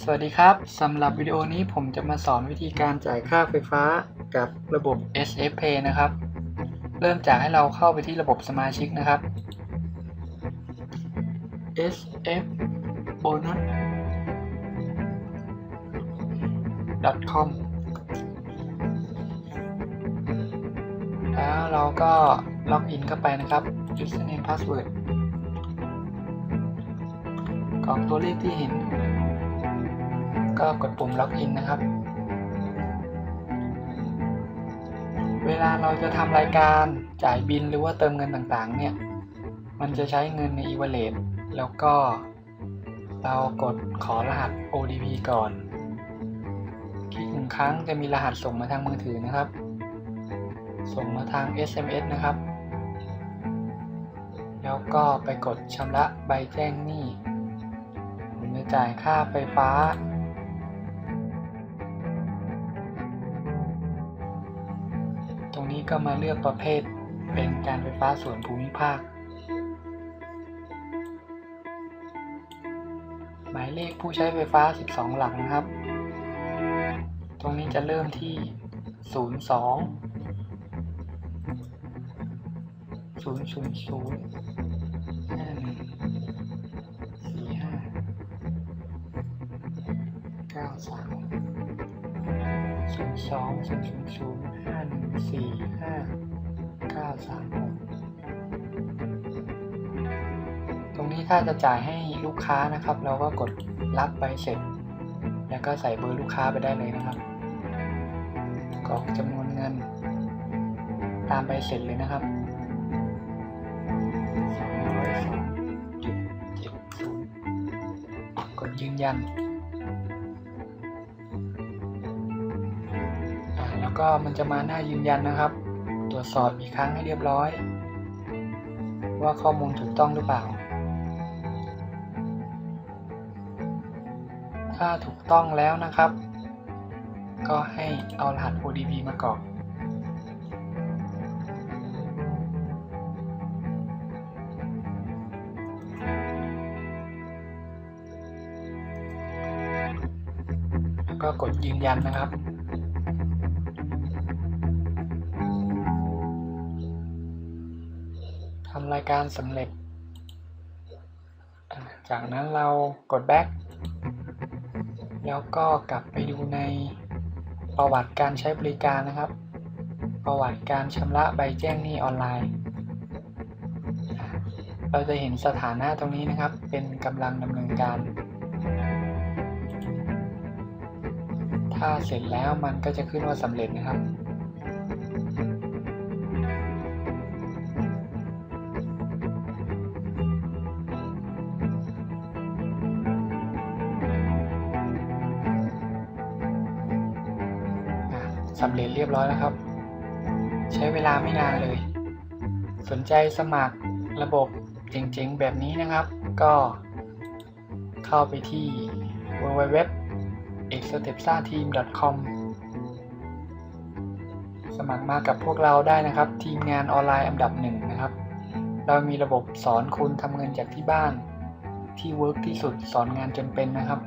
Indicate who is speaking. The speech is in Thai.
Speaker 1: สวัสดีครับสำหรับวิดีโอนี้ผมจะมาสอนวิธีการจ่ายค่าไฟฟ้ากับระบบ SF Pay นะครับ เริ่มจากให้เราเข้าไปที่ระบบสมาชิกนะครับ SF bonus com แล้วเราก็ล็อกอินเข้าไปนะครับ username password กรอกตัวเลขที่เห็น ก็กดปุ่มล็อกอินนะครับ เวลาเราจะทำรายการจ่ายบินหรือว่าเติมเงินต่างๆ เนี่ย มันจะใช้เงินใน e-wallet แล้วก็เรากดขอรหัส OTP ก่อน คลิกหนึ่งครั้งจะมีรหัสส่งมาทางมือถือนะครับ ส่งมาทาง SMS นะครับ แล้วก็ไปกดชำระใบแจ้งหนี้ผมจะจ่ายค่าไฟฟ้า ตรงนี้ก็มาเลือกประเภทเป็นการไฟฟ้าส่วนภูมิภาค หมายเลขผู้ใช้ไฟฟ้า 12 หลักนะครับ ตรงนี้จะเริ่มที่ 02 0 0 0 5 4 5 9 3 ศูนย์สองศูนย์ศูนย์ศูนย์ห้าหนึ่งสี่ห้าเก้าสามหกตรงนี้ถ้าจะจ่ายให้ลูกค้านะครับ เราก็กดรับใบเสร็จ แล้วก็ใส่เบอร์ลูกค้าไปได้เลยนะครับกรอกจำนวนเงิน ตามใบเสร็จเลยนะครับสองร้อยสองจุดเจ็ดศูนย์กดยืนยัน ก็มันจะมาหน้ายืนยันนะครับ ตรวจสอบอีกครั้งให้เรียบร้อย ว่าข้อมูลถูกต้องหรือเปล่า ถ้าถูกต้องแล้วนะครับ ก็ให้เอารหัส OTP มากรอกแล้วก็กดยืนยันนะครับ ทำรายการสำเร็จ จากนั้นเรากด back แล้วก็กลับไปดูในประวัติการใช้บริการนะครับ ประวัติการชำระใบแจ้งหนี้ออนไลน์ เราจะเห็นสถานะตรงนี้นะครับ เป็นกำลังดำเนินการ ถ้าเสร็จแล้วมันก็จะขึ้นว่าสำเร็จนะครับ สำเร็จเรียบร้อยแล้วครับ ใช้เวลาไม่นานเลย สนใจสมัครระบบเจ๋งๆ แบบนี้นะครับ ก็เข้าไปที่ www e x t e p s a t e a m com สมัครมากับพวกเราได้นะครับ ทีมงานออนไลน์อันดับหนึ่งนะครับ เรามีระบบสอนคุณทำเงินจากที่บ้าน ที่เวิร์กที่สุดสอนงานจนเป็นนะครับ